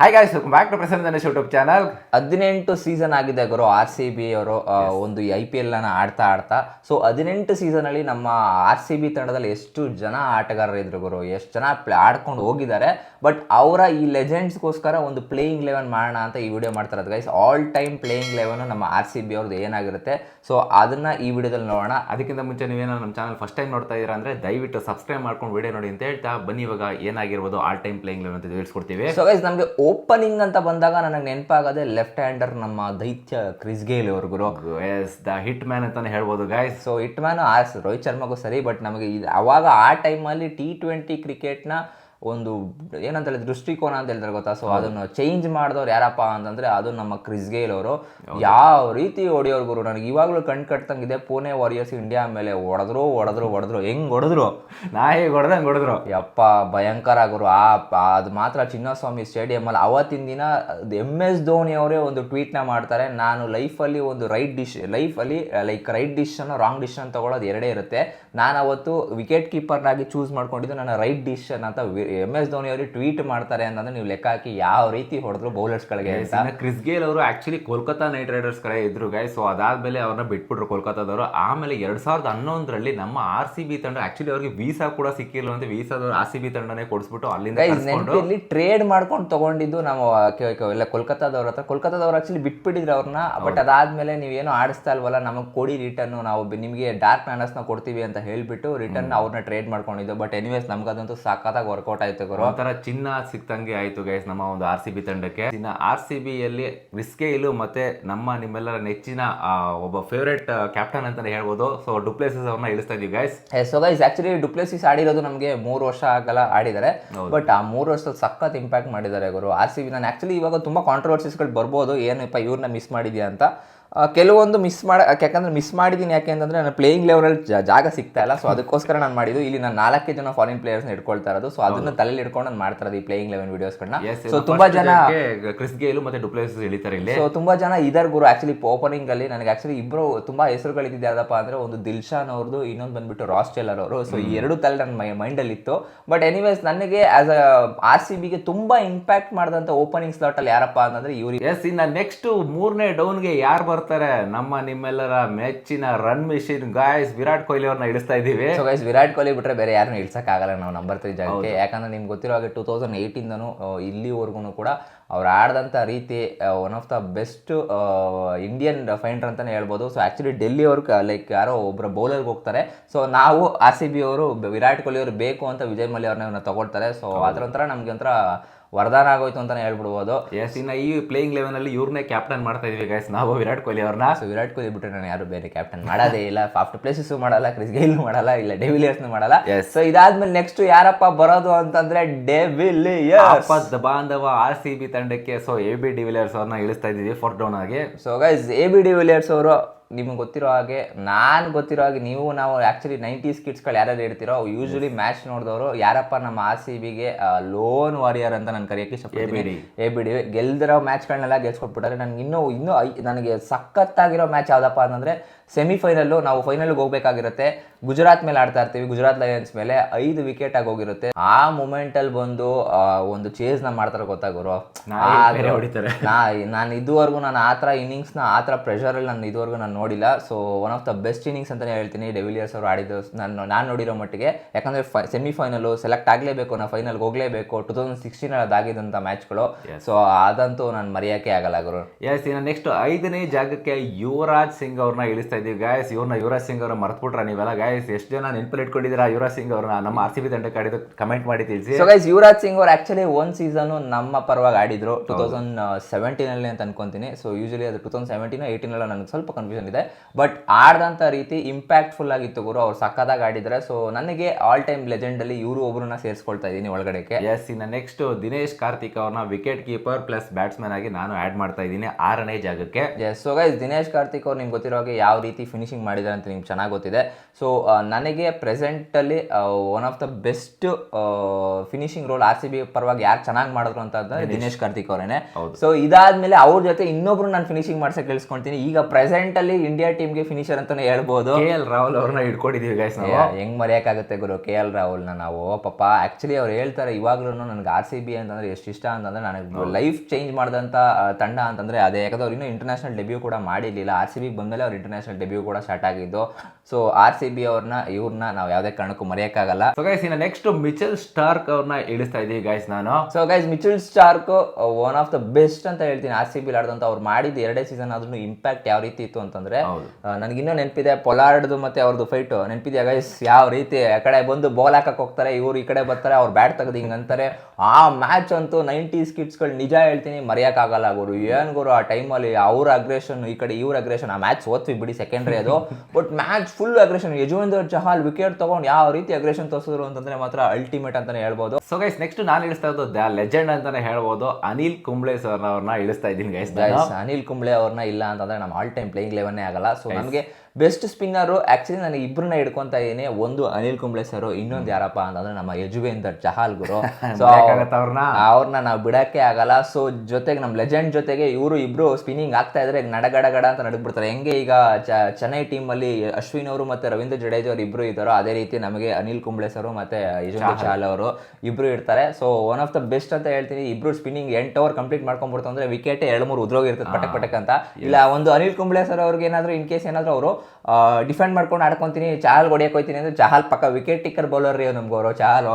Hi guys welcome back to Prasanna Ganesh YouTube channel ಹದಿನೆಂಟು season ಆಗಿದೆ ಗುರು R C B ಅವರು ಒಂದು ಐ ಪಿ ಎಲ್ ಅನ್ನ ಆಡ್ತಾ ಆಡ್ತಾ. ಸೊ ಹದಿನೆಂಟು ಸೀಸನ್ ಅಲ್ಲಿ ನಮ್ಮ ಆರ್ ಸಿ ಬಿ ತಂಡದಲ್ಲಿ ಎಷ್ಟು ಜನ ಆಟಗಾರರು ಇದ್ರು ಗುರು ಎಷ್ಟು ಜನ ಪ್ಲೇ ಆಡ್ಕೊಂಡು ಹೋಗಿದ್ದಾರೆ. ಬಟ್ ಅವರ ಈ ಲೆಜೆಂಡ್ಸ್ಗೋಸ್ಕರ ಒಂದು ಪ್ಲೇಯಿಂಗ್ ಲೆವೆನ್ ಮಾಡೋಣ ಅಂತ ಈ ವಿಡಿಯೋ ಮಾಡ್ತಾರೆ guys all time playing eleven ನಮ್ಮ ಆರ್ ಸಿ ಬಿ ಅವ್ರದ್ದು ಏನಾಗಿರುತ್ತೆ? ಸೊ ಅದನ್ನ ಈ ವಿಡಿಯೋದಲ್ಲಿ ನೋಡೋಣ. ಅದಕ್ಕಿಂತ ಮುಂಚೆ ನೀವೇನೋ ನಮ್ಮ ಚಾನಲ್ ಫಸ್ಟ್ ಟೈಮ್ ನೋಡ್ತಾ ಇದ್ದೀರಾ ಅಂದ್ರೆ ದಯವಿಟ್ಟು ಸಬ್ಸ್ಕ್ರೈಬ್ ಮಾಡ್ಕೊಂಡು ವಿಡಿಯೋ ನೋಡಿ ಅಂತ ಹೇಳ್ತಾ ಬನ್ನಿ ಇವಾಗ ಏನಾಗಿರ್ಬೋದು ಆಲ್ ಟೈಮ್ ಪ್ಲೇಯಿಂಗ್ ಲೆವೆನ್ ಅಂತ ತಿಳಿಸ್ಕೊಡ್ತೀವಿ ಸೊ ಗೈಸ್ ನಮಗೆ ಓಪನಿಂಗ್ ಅಂತ ಬಂದಾಗ ನನಗೆ ನೆನಪಾಗದೆ ಲೆಫ್ಟ್ ಹ್ಯಾಂಡರ್ ನಮ್ಮ ದೈತ್ಯ ಕ್ರಿಸ್ ಗೇಲ್ ಅವ್ರ ಗುರು. ಎಸ್ ದ ಹಿಟ್ ಮ್ಯಾನ್ ಅಂತಾನೆ ಹೇಳ್ಬೋದು ಗಾಯ್ಸ್ ಸೊ ಹಿಟ್ ಮ್ಯಾನ್ ಆರ್ಸ್ ರೋಹಿತ್ ಶರ್ಮಾಗೂ ಸರಿ ಬಟ್ ನಮಗೆ ಇದು ಅವಾಗ ಆ ಟೈಮಲ್ಲಿ ಟಿ ಟ್ವೆಂಟಿ ಕ್ರಿಕೆಟ್ನ ಒಂದು ಏನಂತ ಹೇಳಿದ್ರೆ ದೃಷ್ಟಿಕೋನ ಅಂತ ಹೇಳ್ತಾರೆ ಗೊತ್ತಾ? ಸೊ ಅದನ್ನು ಚೇಂಜ್ ಮಾಡಿದವ್ರು ಯಾರಪ್ಪ ಅಂತಂದ್ರೆ ಅದು ನಮ್ಮ ಕ್ರಿಸ್ ಗೇಲ್ ಅವರು. ಯಾವ ರೀತಿ ಹೊಡಿಯೋರು ಗುರು ನನಗೆ ಇವಾಗಲೂ ಕಣ್ ಕಟ್ತಂಗಿದೆ. ಪುಣೆ ವಾರಿಯರ್ಸ್ ಇಂಡಿಯಾ ಮೇಲೆ ಹೊಡೆದ್ರು ಹೊಡೆದ್ರು ಹೊಡೆದ್ರು ಹೆಂಗ್ ಹೊಡೆದ್ರು? ನಾ ಹೇಗೆ ಹೊಡೆದಂಗೆ ಹೊಡೆದ್ರು? ಯಪ್ಪ ಭಯಂಕರ ಗುರು. ಆ ಆ- ಅದು ಮಾತ್ರ ಚಿನ್ನಸ್ವಾಮಿ ಸ್ಟೇಡಿಯಂ ಅಲ್ಲಿ ಅವತ್ತಿನ ದಿನ ಎಂ ಎಸ್ ಧೋನಿ ಅವರೇ ಒಂದು ಟ್ವೀಟ್ನ ಮಾಡ್ತಾರೆ. ನಾನು ಲೈಫಲ್ಲಿ ಒಂದು ರೈಟ್ ಡಿಶ್ ಲೈಫಲ್ಲಿ like right decision wrong decision ತಗೊಳ್ಳೋದು ಎರಡೇ ಇರುತ್ತೆ. ನಾನು ಅವತ್ತು ವಿಕೆಟ್ ಕೀಪರ್ನಾಗಿ ಚೂಸ್ ಮಾಡ್ಕೊಂಡಿದ್ದು ನನ್ನ ರೈಟ್ ಡಿಶನ್ ಅಂತ ಎಂ ಎಸ್ ಧೋನಿ ಅವರು ಟ್ವೀಟ್ ಮಾಡ್ತಾರೆ ಅಂತಂದ್ರೆ ನೀವು ಲೆಕ್ಕ ಹಾಕಿ ಯಾವ ರೀತಿ ಹೊಡೆದ್ರು ಬೌಲರ್ಸ್ಗಳಿಗೆ ಕ್ರಿಸ್ ಗೇಲ್ ಅವರು ಆಕ್ಚುಲಿ ಕೋಲ್ಕತ್ತಾ ನೈಟ್ ರೈಡರ್ಸ್ ಕಡೆ ಇದ್ರು ಗೈ ಸೊ ಅದಾದ್ಮೇಲೆ ಅವ್ರನ್ನ ಬಿಟ್ಬಿಟ್ರು ಕೋಲ್ಕತ್ತಾದವರು ಆಮೇಲೆ ಎರಡ್ ಸಾವಿರದ ಹನ್ನೊಂದರಲ್ಲಿ ನಮ್ಮ ಆರ್ ಸಿ ಬಿ ತಂಡ ಆಕ್ಚುಲಿ ಅವ್ರಿಗೆ ವೀಸಾ ಕೂಡ ಸಿಕ್ಕಿಲ್ಲ ಅಂತ ವೀಸಾದವ್ರು ಆರ್ ಸಿ ಬಿ ತಂಡನೇ ಕೊಡಿಸ್ಬಿಟ್ಟು ಅಲ್ಲಿಂದ ಟ್ರೇಡ್ ಮಾಡ್ಕೊಂಡು ತಗೊಂಡಿದ್ದು ನಾವು ಕೋಲ್ಕತಾದವ್ರ ಹತ್ರ. ಕೋಲ್ಕತಾದವ್ರು ಆಕ್ಚುಲಿ ಬಿಟ್ಬಿಟ್ಟಿದ್ರು ಅವ್ರನ್ನ ಬಟ್ ಅದಾದ್ಮೇಲೆ ನೀವೇನು ಆಡಿಸ್ತಾ ಇಲ್ವಲ್ಲ ನಮಗೆ ಕೊಡಿ ರಿಟರ್ನ್ ನಾವು ನಿಮಗೆ ಡಾರ್ಕ್ನ ಕೊಡ್ತೀವಿ ಅಂತ ಹೇಳ್ಬಿಟ್ಟು ರಿಟರ್ನ್ ಅವ್ರನ್ನ ಟ್ರೇಡ್ ಮಾಡ್ಕೊಂಡಿದ್ದು. ಬಟ್ ಎನಿವೇಸ್ ನಮ್ಗದಂತೂ ಸಾಕಾದಾಗ ವರ್ಕೌಟ್ ಆಯ್ತು ಗುರು. ಒಂಥರ ಚಿನ್ನ ಸಿಕ್ತಂಗೆ ಆಯ್ತು ಗೈಸ್ ನಮ್ಮ ಒಂದು ಆರ್ ಸಿ ಬಿ ತಂಡಕ್ಕೆ. ಇನ್ನು ಆರ್ ಸಿ ಬಿ ಯಲ್ಲಿ ರಿಸ್ಕೇಲು ಮತ್ತೆ ನಮ್ಮ ನಿಮ್ಮೆಲ್ಲರ ನೆಚ್ಚಿನ ಒಬ್ಬ ಫೇವರೇಟ್ ಕ್ಯಾಪ್ಟನ್ ಅಂತಾನೆ ಹೇಳ್ಬೋದು. ಸೊ ಡುಪ್ಲೇಸಸ್ ಅವ್ರನ್ನ ಇಳಿಸ್ತಾ ಇದೀವಿ guys so guys actually du Plessis ಆಡಿರೋದು ನಮಗೆ ಮೂರು ವರ್ಷ ಆಗಲ್ಲ ಆಡಿದ್ದಾರೆ. ಬಟ್ ಆ ಮೂರು ವರ್ಷದಲ್ಲಿ ಸಖತ್ ಇಂಪ್ಯಾಕ್ಟ್ ಮಾಡಿದ್ದಾರೆ ಗುರು. ಆರ್ ಸಿ ಬಿ ನಾನು ಆಕ್ಚುಲಿ ಇವಾಗ ತುಂಬಾ ಕಾಂಟ್ರವರ್ಸಿಸ್ಗಳು ಬರ್ಬೋದು. ಏನಪ್ಪ ಇವ್ರನ್ನ ಮಿಸ್ ಮಾಡಿದ್ಯಾ ಅಂತ. ಕೆಲವೊಂದು ಮಿಸ್ ಮಾಡ ಯಾಕಂದ್ರೆ ಮಿಸ್ ಮಾಡಿದ್ದೀನಿ ಯಾಕೆ ಅಂತಂದ್ರೆ ನನ್ನ ಪ್ಲೇಯಿಂಗ್ ಲೆವೆಲಲ್ಲಿ ಜಾಗ ಸಿಗ್ತಾ ಇಲ್ಲ. ಸೊ ಅದಕ್ಕೋಸ್ಕರ ನಾನು ಮಾಡಿದ್ದು ಇಲ್ಲಿ ನಾನು ನಾಲ್ಕೇ ಜನ ಫಾರಿನ್ ಪ್ಲೇಯರ್ಸ್ನ ಇಟ್ಕೊಳ್ತಾ ಇರೋದು. ಸೊ ಅದನ್ನ ತಲೆಯಲ್ಲಿ ಇಟ್ಕೊಂಡು ನಾನು ಮಾಡ್ತಾ ಇರೋದು ಈ ಪ್ಲೇಯಿಂಗ್ ಲೆವೆನ್ ವೀಡಿಯೋಸ್ಗಳನ್ನ ಸೊ ತುಂಬಾ ಜನ ಕ್ರಿಸ್ ಗೇಲು ಮತ್ತೆ ಡುಪ್ಲೇಸಸ್ ಇಳಿತಾರೆ ಇಲ್ಲಿ. ಸೊ ತುಂಬಾ ಜನ ಇದರ್ ಗುರು. ಆಕ್ಚುಲಿ ಓಪನಿಂಗ್ ಅಲ್ಲಿ ನನಗೆ ಆಕ್ಚುಲಿ ಇಬ್ಬರು ತುಂಬಾ ಹೆಸರುಗಳಿದ್ದಿದ್ದು ಯಾವ್ದಪ್ಪ ಅಂದ್ರೆ ಒಂದು ದಿಲ್ಶಾನ್ ಅವ್ರದ್ದು ಇನ್ನೊಂದು ಬಂದ್ಬಿಟ್ಟು ರಾಸ್ ಟೇಲರ್ ಅವರು. ಸೊ ಈ ಎರಡು ತಲೆ ನನ್ನ ಮೈಂಡ್ ಅಲ್ಲಿ ಇತ್ತು. ಬಟ್ ಎನಿವೇಸ್ ನನಗೆ ಆಸ್ ಅ ಆರ್ ಸಿ ಬಿಗೆ ತುಂಬಾ ಇಂಪ್ಯಾಕ್ಟ್ ಮಾಡಿದಂತ ಓಪನಿಂಗ್ ಸ್ಲಾಟ್ ಅಲ್ಲಿ ಯಾರಪ್ಪ ಅಂತಂದ್ರೆ ಇವ್ರು ಎಸ್ ಇನ್ನ ನೆಕ್ಸ್ಟ್ ಮೂರನೇ ಡೌನ್ಗೆ ಯಾರು ಬರ್ತಾರೆ. ನಮ್ಮ ನಿಮ್ಮೆಲ್ಲರ ಮೆಚ್ಚಿನ run machine guys Virat Kohli ಅವ್ರನ್ನ ಇಳಿಸ್ತಾ ಇದೀವಿ. ಸೊ ಗೈಸ್ ವಿರಾಟ್ ಕೊಹ್ಲಿ ಬಿಟ್ರೆ ಬೇರೆ ಯಾರನ್ನೂ ಇಳ್ಸಕ್ ಆಗಲ್ಲ ನಾವು ನಂಬರ್ ತ್ರೀ ಜಾಗಕ್ಕೆ. ಯಾಕಂದ್ರೆ ನಿಮ್ಗೆ ಗೊತ್ತಿರೋ ಹಾಗೆ ಟೂ ತೌಸಂಡ್ ಏಯ್ಟಿಂದನೂ ಇಲ್ಲಿವರೆಗೂ ಕೂಡ ಅವ್ರು ಆಡ್ದಂಥ ರೀತಿ one of the best Indian finder ಅಂತಾನೆ ಹೇಳ್ಬೋದು. ಸೊ ಆ್ಯಕ್ಚುಲಿ ಡೆಲ್ಲಿ ಅವರು ಲೈಕ್ ಯಾರೋ ಒಬ್ಬರ ಬೌಲರ್ಗೆ ಹೋಗ್ತಾರೆ. ಸೊ ನಾವು ಆರ್ ಸಿ ಬಿ ಅವರು ವಿರಾಟ್ ಕೊಹ್ಲಿ ಅವರು ಬೇಕು ಅಂತ ವಿಜಯ್ ಮಲ್ಯ ಅವ್ರನ್ನ ತಗೊಳ್ತಾರೆ. ಸೊ ಅದರ ಒಂಥರ ನಮಗೆ ಒಂಥರ ವರದಾನ ಆಗೋಯ್ತು ಅಂತಾನೆ ಹೇಳ್ಬಿಡ್ಬೋದು. ಎಸ್ ಇನ್ನ ಈ ಪ್ಲೇಯಿಂಗ್ ಲೆವೆನ್ ಅಲ್ಲಿ ಇವ್ರನ್ನೇ ಕ್ಯಾಪ್ಟನ್ ಮಾಡ್ತಾ ಇದೀವಿ ಗೈಸ್ ನಾವು ವಿರಾಟ್ ಕೊಹ್ಲಿ ಅವ್ರನ್ನ. ಸೊ ವಿರಾಟ್ ಕೊಹ್ಲಿ ಬಿಟ್ಟರೆ ನಾನು ಯಾರು ಬೇರೆ ಕ್ಯಾಪ್ಟನ್ ಮಾಡೋದೇ ಇಲ್ಲ. ಫಾಫ್ಟ್ ಪ್ಲೇಸಸ್ ಮಾಡಲ್ಲ ಕ್ರಿಸ್ ಗೇಲ್ ಮಾಡಲ್ಲ ಇಲ್ಲ ಡೆವಿಲಿಯರ್ಸ್ ಮಾಡಲ್ಲ. ಸೊ ಇದಾದ್ಮೇಲೆ ನೆಕ್ಸ್ಟ್ ಯಾರಪ್ಪ ಬರೋದು ಅಂತಂದ್ರೆ ಡೆವಿಲಿಯರ್ಸ್ ಬಾಂಧವ ಆರ್ ಸಿ ಬಿ ತಂಡಕ್ಕೆ so A B de Villiers ಅವ್ರನ್ನ ಇಳಿಸ್ತಾ ಇದೀವಿ ಫೋರ್ ಡೌನ್ ಆಗಿ. So guys A B de Villiers ಅವರು ನಿಮ್ಗೆ ಗೊತ್ತಿರೋ ಹಾಗೆ ನಾನು ಗೊತ್ತಿರೋ ಹಾಗೆ ನೀವು ನಾವು ಆ್ಯಕ್ಚುಲಿ ನೈಂಟೀಸ್ ಕಿಡ್ಸ್ಗಳು ಯಾರ್ಯಾರು ಇರ್ತೀರೋ ಯೂಶ್ವಲಿ ಮ್ಯಾಚ್ ನೋಡಿದವರು ಯಾರಪ್ಪ ನಮ್ಮ ಆರ್ ಸಿ ಬಿಗೆ ಲೋನ್ ವಾರಿಯರ್ ಅಂತ ನಾನು ಕರೆಯೋಕ್ಕೆ ಇಷ್ಟಪಡ್ತೀನಿ. A B D. ಗೆಲ್ದಿರೋ ಮ್ಯಾಚ್ಗಳನ್ನೆಲ್ಲ ಗೆಲ್ಸ್ಕೊಟ್ಬಿಟ್ಟಾರೆ. ನನಗೆ ಇನ್ನೂ ಇನ್ನೂ ನನಗೆ ಸಖತ್ತಾಗಿರೋ ಮ್ಯಾಚ್ ಯಾವುದಪ್ಪ ಅಂತಂದರೆ ಸೆಮಿಫೈನಲ್ಲು ನಾವು ಫೈನಲ್ಗೆ ಹೋಗ್ಬೇಕಾಗಿರುತ್ತೆ. ಗುಜರಾತ್ ಮೇಲೆ ಆಡ್ತಾ ಇರ್ತೀವಿ. ಗುಜರಾತ್ ಲಯನ್ಸ್ ಮೇಲೆ ಐದು ವಿಕೆಟ್ ಆಗಿ ಹೋಗಿರುತ್ತೆ. ಆ ಮೂಮೆಂಟಲ್ಲಿ ಬಂದು ಆ, ಒಂದು ನ ಮಾಡ್ತಾರೆ ಗೊತ್ತಾ ಗುರು? ಹೊಡಿತಾರೆ. ನಾನು ಇದುವರೆಗೂ ನಾನು ಆ ಥರ ನ ಆ ಥರ ಪ್ರೆಷರಲ್ಲಿ ನಾನು ಇದುವರೆಗೂ ನಾನು ನೋಡಿಲ್ಲ. So one of the best innings ಅಂತಾನೆ ಹೇಳ್ತೀನಿ. ಡೆವಿಲಿಯರ್ಸ್ ಅವರು ಆಡಿದ್ದು ನಾನು ನಾನು ನೋಡಿರೋ ಮಟ್ಟಿಗೆ. ಯಾಕಂದ್ರೆ ಸೆಮಿಫೈನಲ್ ಸೆಲೆಕ್ಟ್ ಆಗಲೇಬೇಕು ನಾ ಫೈನಲ್ ಹೋಗ್ಲೇಬೇಕು. ಟೂ ತೌಸಂಡ್ ಸಿಕ್ಸ್ಟೀನಲ್ಲಿ ಅದಾಗಿದ್ದಂಥ ಮ್ಯಾಚ್ಗಳು ಸೊ ಅದಂತೂ ನಾನು ಮರೆಯೋಕೆ ಆಗಲ್ಲ ಗುರು. ಎಸ್ ಇನ್ನು ನೆಕ್ಸ್ಟ್ ಐದನೇ ಜಾಗಕ್ಕೆ ಯುವರಾಜ್ ಸಿಂಗ್ ಅವ್ರನ್ನ ಇಳಿಸ್ತಾ ಇದೀವಿ ಗಾಯಸ್ ಇವ್ರನ್ನ ಯುವರಾಜ್ ಸಿಂಗ್ ಅವ್ರನ್ನ ಮರ್ತ್ಬಿಟ್ರ ನೀವೆಲ್ಲ? ಗಾಯಸ್ ಎಷ್ಟು ಜನ ನೆನಪಲ್ಲಿ ಇಟ್ಕೊಂಡಿದ್ದೀರಾ ಯುವರಾಜ್ ಸಿಂಗ್ ಅವ್ರನ್ನ ನಮ್ಮ ಆರ್ ಸಿ ಬಿ ತಂಡಕ್ಕೆ ಆಡಿದ ಕಮೆಂಟ್ ಮಾಡಿ ತಿಳಿಸಿ ಸೊ ಗೈಸ್ ಯುವರಾಜ್ ಸಿಂಗ್ ಅವ್ರು ಆಕ್ಚುಲಿ ಒನ್ ಸೀಸನು ನಮ್ಮ ಪರವಾಗಿ ಆಡಿದ್ರು ಟೂ ತೌಸಂಡ್ ಸೆವೆಂಟೀನಲ್ಲಿ ಅಂತ ಅನ್ಕೊಂತೀನಿ. ಸೊ ಯೂಶಲಿ ಅದು ಟೂ ತೌಸಂಡ್ ಸೆವೆಂಟೀನ್ ಏಯ್ಟೀನಲ್ಲ ನನಗೆ ಸ್ವಲ್ಪ ಕನ್ಫ್ಯೂಷನ್ ಇದೆ. ಬಟ್ ಆಡ್ದಂಥ ರೀತಿ ಇಂಪ್ಯಾಕ್ಟ್ಫುಲ್ ಆಗಿತ್ತು ಗುರು. ಅವ್ರು ಸಕ್ಕದಾಗ ಆಡಿದ್ರೆ. ಸೊ ನನಗೆ ಆಲ್ ಟೈಮ್ ಲೆಜೆಂಡಲ್ಲಿ ಇವರು ಒಬ್ಬರನ್ನ ಸೇರಿಸ್ಕೊಳ್ತಾ ಇದ್ದೀನಿ ಒಳಗಡೆಗೆ. ಎಸ್ ಇನ್ನು ನೆಕ್ಸ್ಟ್ ದಿನೇಶ್ ಕಾರ್ತಿಕ್ ಅವ್ರನ್ನ ವಿಕೆಟ್ ಕೀಪರ್ ಪ್ಲಸ್ ಬ್ಯಾಟ್ಸ್ಮನ್ ಆಗಿ ನಾನು ಆಡ್ ಮಾಡ್ತಾ ಇದ್ದೀನಿ ಆರನೇ ಜಾಗಕ್ಕೆ. Yes so guys Dinesh Karthik ಅವ್ರು ನಿಮ್ಗೆ ಗೊತ್ತಿರೋ ಹಾಗೆ ಯಾವ ರೀತಿ ಫಿನಿಶಿಂಗ್ ಮಾಡಿದ್ದಾರೆ ಅಂತ ನಿಮ್ಗೆ ಚೆನ್ನಾಗಿ ಗೊತ್ತಿದೆ. ಸೊ ನನಗೆ ಪ್ರೆಸೆಂಟಲ್ಲಿ one of the best finishing role R C B ಪರವಾಗಿ ಯಾರು ಚೆನ್ನಾಗಿ ಮಾಡಿದ್ರು ಅಂತ ದಿನೇಶ್. ಕಾರ್ತಿಕ್ ಅವರೇನೆ. ಸೊ ಇದಾದ್ಮೇಲೆ ಅವ್ರ ಜೊತೆ ಇನ್ನೊಬ್ರು ನಾನು ಫಿನಿಶಿಂಗ್ ಮಾಡ್ಸಕ್ ಕೇಳಿಸ್ಕೊಂತೀನಿ. ಈಗ ಪ್ರೆಸೆಂಟ್ ಅಲ್ಲಿ ಇಂಡಿಯಾ ಟೀಮ್ಗೆ ಫಿನಿಶರ್ ಅಂತಾನೆ ಹೇಳ್ಬೋದು. ಕೆ ಎಲ್ ರಾಹುಲ್ ಅವ್ರನ್ನ ಇಟ್ಕೊಂಡಿದೀವಿ ಗೈಸ್ ಹೆಂಗ್ ಮರೆಯಕ್ಕಾಗುತ್ತೆ ಗುರು ಕೆ ಎಲ್ ರಾಹುಲ್ನ ನಾವು. ಪಾಪ ಆಕ್ಚುಲಿ ಅವ್ರು ಹೇಳ್ತಾರೆ ಇವಾಗ್ಲೂ ನನಗೆ ಆರ್ ಸಿ ಬಿ ಅಂತಂದ್ರೆ ಎಷ್ಟು ಇಷ್ಟ ಅಂತಂದ್ರೆ ನನಗೆ ಲೈಫ್ ಚೇಂಜ್ ಮಾಡಿದಂಥ ತಂಡ ಅಂತಂದ್ರೆ ಅದೇ. ಯಾಕಂದ್ರೆ ಅವ್ರು ಇನ್ನೂ ಇಂಟರ್ನ್ಯಾಷನಲ್ ಡೆಬ್ಯೂ ಕೂಡ ಮಾಡಿರಲಿಲ್ಲ. ಆರ್ ಸಿ ಬಿ ಬಂದಮೇಲೆ ಅವ್ರು ಇಂಟರ್ನ್ಯಾಷನಲ್ ಡೆಬ್ಯೂ ಕೂಡ ಸ್ಟಾರ್ಟ್ ಆಗಿದ್ದು. ಸೊ ಆರ್ ಸಿ ಬಿ ಅವ್ರನ್ನ ಇವ್ರನ್ನ ನಾವು ಯಾವ್ದೇ ಕಾರಣಕ್ಕೂ ಮರೆಯಕ್ಕಾಗಲ್ಲ. ಸೊ ಗೈಸ್ ಇನ್ನ ನೆಕ್ಸ್ಟ್ ಮಿಚೆಲ್ ಸ್ಟಾರ್ಕ್ ಅವ್ರನ್ನ ಇಳಿಸ್ತಾ ಇದೀವಿ ಗೈಸ್ ನಾನು. So guys Mitchell Starc one of the best ಅಂತ ಹೇಳ್ತೀನಿ. ಆರ್ ಸಿ ಬಿ ಆಡ್ದಂತ ಅವ್ರು ಮಾಡಿದ ಎರಡೇ ಸೀಸನ್ ಆದ್ರೂ ಇಂಪ್ಯಾಕ್ಟ್ ಯಾವ ರೀತಿ ಇತ್ತು ಅಂತಂದ್ರೆ ನನಗೆ ನನಗಿನ್ನೂ ನೆನಪಿದೆ ಪೊಲಾರ್ಡ್ದು ಮತ್ತೆ ಅವ್ರದ್ದು ಫೈಟ್ ನೆನಪಿದೆ ಗೈಸ್ ಯಾವ ರೀತಿ ಆ ಕಡೆ ಬಂದು ಬಾಲ್ ಹಾಕಕ್ ಹೋಗ್ತಾರೆ ಇವ್ರು ಈ ಕಡೆ ಬರ್ತಾರೆ ಅವ್ರು ಬ್ಯಾಟ್ ತೆಗೆದು ಹಿಂಗ್ ಅಂತಾರೆ. ಆ ಮ್ಯಾಚ್ ಅಂತೂ ನೈಂಟೀಸ್ ಕಿಡ್ಸ್ಗಳು ನಿಜ ಹೇಳ್ತೀನಿ ಮರೆಯೋಕ್ಕಾಗಲ್ಲ ಗುರು. ಏನ್ ಗುರು ಆ ಟೈಮಲ್ಲಿ ಅವ್ರ ಅಗ್ರೆಷನ್ ಈ ಕಡೆ ಇವ್ರ ಅಗ್ರೆಷನ್ ಆ ಮ್ಯಾಚ್ ಓದ್ತೀವಿ ಬಿಡಿ ಸೆಕೆಂಡ್ರಿ ಅದು. But match full aggression Yuzvendra Chahal wicket ತಗೊಂಡು ಯಾವ ರೀತಿ ಅಗ್ರೆಷನ್ ತೋರಿಸಿದ್ರು ಅಂತಂದ್ರೆ ಮಾತ್ರ ಅಲ್ಟಿಮೇಟ್ ಅಂತಾನೆ ಹೇಳ್ಬೋದು. ಸೊ ಗೈಸ್ ನೆಕ್ಸ್ಟ್ ನಾನು ಇಳಿಸ್ತಾ ಇರೋದು ದ ಲೆಜೆಂಡ್ ಅಂತಾನೆ ಹೇಳ್ಬೋದು. ಅನಿಲ್ ಕುಂಬ್ಳೆ ಸರ್ ಅವ್ರನ್ನ ಇಳಿಸ್ತಾ ಇದ್ದೀನಿ ಗೈಸ್ ಗೈಸ್ ಅನಿಲ್ ಕುಂಬ್ಳೆ ಅವ್ರನ್ನ ಇಲ್ಲ ಅಂತಂದ್ರೆ ನಮ್ಮ ಆಲ್ ಟೈಮ್ ಪ್ಲೇಯಿಂಗ್ ಲೆವೆನ್ನೇ ಆಗಲ್ಲ. ಸೊ ನಮಗೆ ಬೆಸ್ಟ್ ಸ್ಪಿನ್ನರು ಆ್ಯಕ್ಚುಲಿ ನನಗೆ ಇಬ್ಬರನ್ನ ಹಿಡ್ಕೊಂತ ಇದೀನಿ ಒಂದು ಅನಿಲ್ ಕುಂಬ್ಳೆ ಸರ್ ಇನ್ನೊಂದು ಯಾರಪ್ಪ ಅಂತಂದ್ರೆ ನಮ್ಮ ಯಜುವೇಂದರ್ ಚಹಾಲ್ ಗುರು. ಸೊ ಅವ್ರನ್ನ? ಅವ್ರನ್ನ ನಾವು ಬಿಡಕ್ಕೆ ಆಗಲ್ಲ. ಸೊ ಜೊತೆಗೆ ನಮ್ಮ ಲೆಜೆಂಡ್ ಜೊತೆಗೆ ಇವರು ಇಬ್ರು ಸ್ಪಿನ್ನಿಂಗ್ ಆಗ್ತಾ ಇದ್ರೆ ನಡಗಡಗಡ ಅಂತ ನಡಗ್ಬಿಡ್ತಾರೆ ಹೆಂಗೆ ಈಗ ಚೆನ್ನೈ ಟೀಮ್ ಅಲ್ಲಿ ಅಶ್ವಿನ್ ಅವರು ಮತ್ತೆ ರವೀಂದ್ರ ಜಡೇಜ್ ಅವರು ಇಬ್ರು ಇದ್ದಾರೋ ಅದೇ ರೀತಿ ನಮಗೆ ಅನಿಲ್ ಕುಂಬ್ಳೆ ಸರ್ ಮತ್ತೆ ಯಜುವೇಂದ್ರ ಚಹಲ್. ಅವರು ಇಬ್ರು ಇರ್ತಾರೆ. So one of the best ಅಂತ ಹೇಳ್ತೀನಿ ಇಬ್ರು ಸ್ಪಿನ್ನಿಂಗ್ ಎಂಟು ಓವರ್ ಕಂಪ್ಲೀಟ್ ಮಾಡ್ಕೊಂಡ್ಬಿಡ್ತು ಅಂದ್ರೆ ವಿಕೆಟ್ ಎರಡು ಮೂರು ಉದ್ರೋಗಿರ್ತದೆ ಪಟಕ್ ಪಟಕ್ ಅಂತ. ಇಲ್ಲ ಒಂದು ಅನಿಲ್ ಕುಂಬ್ಳೆ ಸರ್ ಅವ್ರಿಗೆ ಏನಾದ್ರು ಇನ್ ಕೇಸ್ ಏನಾದ್ರು ಅವರು ಡಿಫೆಂಡ್ ಮಾಡ್ಕೊಂಡು ಆಡ್ಕೊಂತೀನಿ ಚಹಲ್ ಹೊಡಿಯಕ್ಕೆ ಹೋಯ್ತೀನಿ ಅಂದ್ರೆ ಚಹಲ್ ಪಕ್ಕ ವಿಕೆಟ್ ಟಿಕ್ಕರ್ ಬೌಲರ್ ರೀ ನಮ್ಗೆ ಅವರು ಚಹಲ್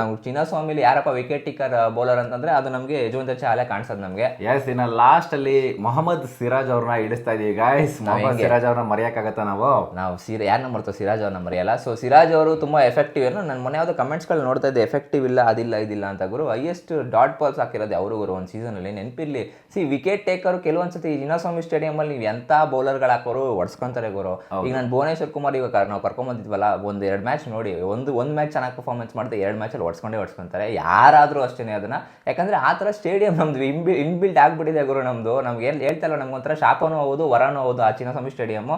ನಾವು ಚಿನ್ನಸ್ವಾಮಿಲಿ ಯಾರಪ್ಪ ವಿಕೆಟ್ ಟಿಕ್ಕರ್ ಬೌಲರ್ ಅಂತಂದ್ರೆ ಅದು ನಮಗೆ ಯಜುವಂತ ಚಹಲೇ ಕಾಣಿಸೋದು ನಮಗೆ. ಎಸ್ ಇನ್ನು ಲಾಸ್ಟ್ ಅಲ್ಲಿ ಮೊಹಮ್ಮದ್ ಸಿರಾಜ್ ಅವ್ರನ್ನ ಇಳಿಸ್ತಾ ಇದೀವಿ ಗಾಯ್ಸ್ ಮೊಹಮ್ಮದ್ ಸಿರಾಜ್ ಅವ್ರನ್ನ ಮರೆಯಕ್ಕಾಗತ್ತಾ ನಾವು? ನಾವು ಸಿರಾ ಯಾರನ್ನ ಮರ್ತೋ ಸಿರಾಜ್ ಅವ್ರನ್ನ ಮರೆಯಲ್ಲ? ಸೊ ಸಿರಾಜ್ ಅವರು ತುಂಬಾ ಎಫೆಕ್ಟಿವ್ ಏನೋ ನನ್ನ ಮೊನ್ನೆ ಯಾವುದೋ ಕಮೆಂಟ್ಸ್ಗಳು ನೋಡ್ತಾ ಇದ್ದೆ ಎಫೆಕ್ಟಿವ್ ಇಲ್ಲ ಅದಿಲ್ಲ ಇದಿಲ್ಲ ಅಂತ ಗುರು. ಹೈಯೆಸ್ಟ್ ಡಾಟ್ ಬಾಲ್ಸ್ ಹಾಕಿರೋದು ಅವರು ಗುರು ಒಂದು ಸೀಸನಲ್ಲಿ ನೆನಪಿರ್ಲಿ. ಸಿ ವಿಕೆಟ್ ಟೇಕರು ಕೆಲವೊಂದ್ಸತಿ ಚಿನ್ನಸ್ವಾಮಿ ಸ್ಟೇಡಿಯಂ ಅಲ್ಲಿ ನೀವು ಎಂಥ ಬೌಲರ್ಗಳು ಹಾಕೋರು ಹೊಡ್ಸ್ಕೊಂತಾರೆ ಗುರು. ಈಗ ನಾನು ಭುವನೇಶ್ವರ್ ಕುಮಾರ್ ಇವಾಗ ನಾವು ಕರ್ಕೊಂಬಂದಿದ್ವಲ್ಲ ಒಂದು ಎರಡು ಮ್ಯಾಚ್ ನೋಡಿ ಒಂದು ಒಂದು ಮ್ಯಾಚ್ ಚೆನ್ನಾಗಿ ಪರ್ಫಾರ್ಮೆನ್ಸ್ ಮಾಡಿದೆ ಎರಡು ಮ್ಯಾಚಲ್ಲಿ ಹೊಡ್ಸ್ಕೊಂಡೇ ಹೊಡ್ಸ್ಕೊಂತಾರೆ ಯಾರಾದರೂ ಅಷ್ಟೇ ಅದನ್ನ. ಯಾಕಂದ್ರೆ ಆ ಥರ ಸ್ಟೇಡಿಯಂ ನಮ್ದು ಇನ್ಬಿ ಇನ್ಬಿಲ್ಟ್ ಆಗಿಬಿಟ್ಟಿದೆ ಗುರು ನಮ್ದು. ನಮ್ಗೆ ಏನು ಹೇಳ್ತಲ್ಲ ನಮ್ಗೆ ಒಂಥರ ಶಾಪನೂ ಹೌದು ವರನೂ ಹೌದು ಆ ಚಿನ್ನಸ್ವಾಮಿ ಸ್ಟೇಡಿಯಂ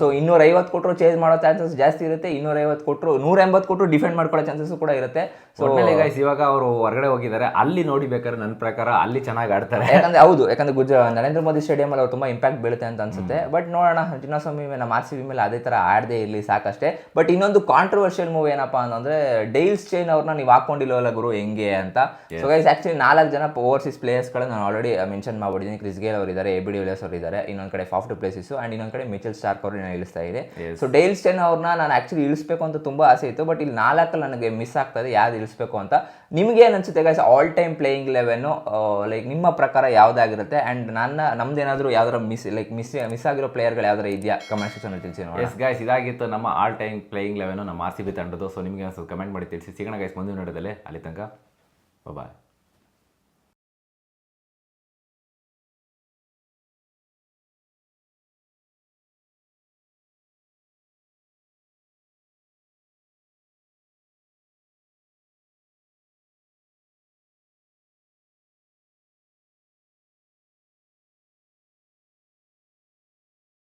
ಸೊ ಇನ್ನೂರೈವತ್ತು ಕೊಟ್ಟರು ಚೇಂಜ್ ಮಾಡೋ ಚಾನ್ಸಸ್ ಜಾಸ್ತಿ ಇರುತ್ತೆ ಇನ್ನೂರೈವತ್ತು ಕೊಟ್ಟರು ನೂರ ಎಂಬತ್ತು ಕೊಟ್ಟರು ಡಿಫೆಂಡ್ ಮಾಡ್ಕೊಳ್ಳೋ ಚಾನ್ಸಸ್ ಕೂಡ ಇರುತ್ತೆ. ಸೊ ಗೈಸ್ ಇವಾಗ ಅವರು ಹೊರಗಡೆ ಹೋಗಿದ್ದಾರೆ ಅಲ್ಲಿ ನೋಡಿ ಬೇಕಾದ್ರೆ ನನ್ನ ಪ್ರಕಾರ ಅಲ್ಲಿ ಚೆನ್ನಾಗಿ ಆಡ್ತಾರೆ. ಯಾಕಂದ್ರೆ ಹೌದು ಯಾಕಂದ್ರೆ ಗುಜ ನರೇಂದ್ರ ಮೋದಿ ಸ್ಟೇಡಿಯಂ ಅಲ್ಲಿ ಅವ್ರು ತುಂಬಾ ಇಂಪ್ಯಾಕ್ಟ್ ಬೀಳುತ್ತೆ ಅಂತ ಅನ್ಸುತ್ತೆ. ಬಟ್ ನೋಡೋಣ ಚಿನ್ನಸ್ವಾಮಿ ನಮ್ಮ ಆರ್ ಸಿ ಬಿ ಮೇಲೆ ಅದೇ ತರ ಆಡದೇ ಇರಲಿ ಸಾಕಷ್ಟೇ. ಬಟ್ ಇನ್ನೊಂದು ಕಾಂಟ್ರವರ್ಷಿಯಲ್ ಮೂವ್ ಏನಪ್ಪಾ ಅಂತಂದ್ರೆ ಡೈಲ್ಸ್ ಚೈನ್ ಅವ್ರನ್ನ ನೀವು ಹಾಕೊಂಡಿಲ್ಲವಲ್ಲ ಗುರು ಹೆಂಗೆ ಅಂತ. ಸೊ ಗೈಸ್ ಆ್ಯಕ್ಚುಲಿ ನಾಲ್ಕು ಜನ ಓವರ್ಸೀಸ್ ಪ್ಲೇಯರ್ಸ್ಗಳು ನಾನು ಆಲ್ರೆಡಿ ಮೆನ್ಷನ್ ಮಾಡ್ಬಿಟ್ಟಿದ್ದೀನಿ ಕ್ರಿಸ್ ಗೇಲ್ ಅವರು ಇದ್ದಾರೆ ಎ ಬಿ ಡಿವಿಲಿಯರ್ಸ್ ಅವರು ಇದ್ದಾರೆ ಇನ್ನೊಂದು ಕಡೆ ಫಾಫ್ಟ್ ಪ್ಲೇಸಸ್ ಅಂಡ್ ಇನ್ನೊಂದು ಕಡೆ ಮಿಚಲ್ ಸ್ಟಾರ್ಕ್ ಅವರು ನಾನು ಇಳಿಸ್ತಾ ಇದೆ ಸೊ ಡೈಲ್ಸ್ ಚೈನ್ ಅವ್ರನ್ನ ನಾನು ಆಕ್ಚುಲಿ ಇಳಿಸ್ಬೇಕು ಅಂತ ತುಂಬಾ ಆಸೆ ಇತ್ತು ಬಟ್ ಇಲ್ಲಿ ನಾಲ್ಕಲ್ಲಿ ನನಗೆ ಮಿಸ್ ಆಗ್ತದೆ ಯಾವ್ದು ಇಳಿಸ್ಬೇಕು ಅಂತ. ನಿಮ್ಗೆ ಏನು ಅನ್ಸುತ್ತೆ ಗೈಸ್ ಆಲ್ ಟೈಮ್ ಪ್ಲೇಯಿಂಗ್ ಲೆವೆನ್ನು ಲೈಕ್ ನಿಮ್ಮ ಪ್ರಕಾರ ಯಾವ್ದಾಗಿರುತ್ತೆ? ಆ್ಯಂಡ್ ನನ್ನ ನಮ್ದೇನಾದರೂ ಯಾವ್ದಾರ ಮಿಸ್ ಲೈಕ್ ಮಿಸ್ ಮಿಸ್ ಆಗಿರೋ ಪ್ಲೇಯರ್ಗಳು ಯಾವ್ದಾರ ಇದೆಯಾ? ಕಮೆಂಟ್ ಸೆಕ್ಷನ್ ತಿಳಿಸಿ ನೋಡಿ ಎಸ್ ಗೈಸ್ ಇದಾಗಿತ್ತು ನಮ್ಮ ಆಲ್ ಟೈಮ್ ಪ್ಲೇಯಿಂಗ್ ಲೆವೆನ್ ನಮ್ಮ ಆರ್ ಸಿ ಬಿ ತಂಡದ್ದು. ಸೊ ನಿಮಗೆ ಕಮೆಂಟ್ ಮಾಡಿ ತಿಳಿಸಿ. ಸಿಗೋಣ ಗೈಸ್ ಮುಂದಿನ ನೋಡೋದಲ್ಲೇ ಅಲ್ಲಿ ತನಕ. ಬಾಯ್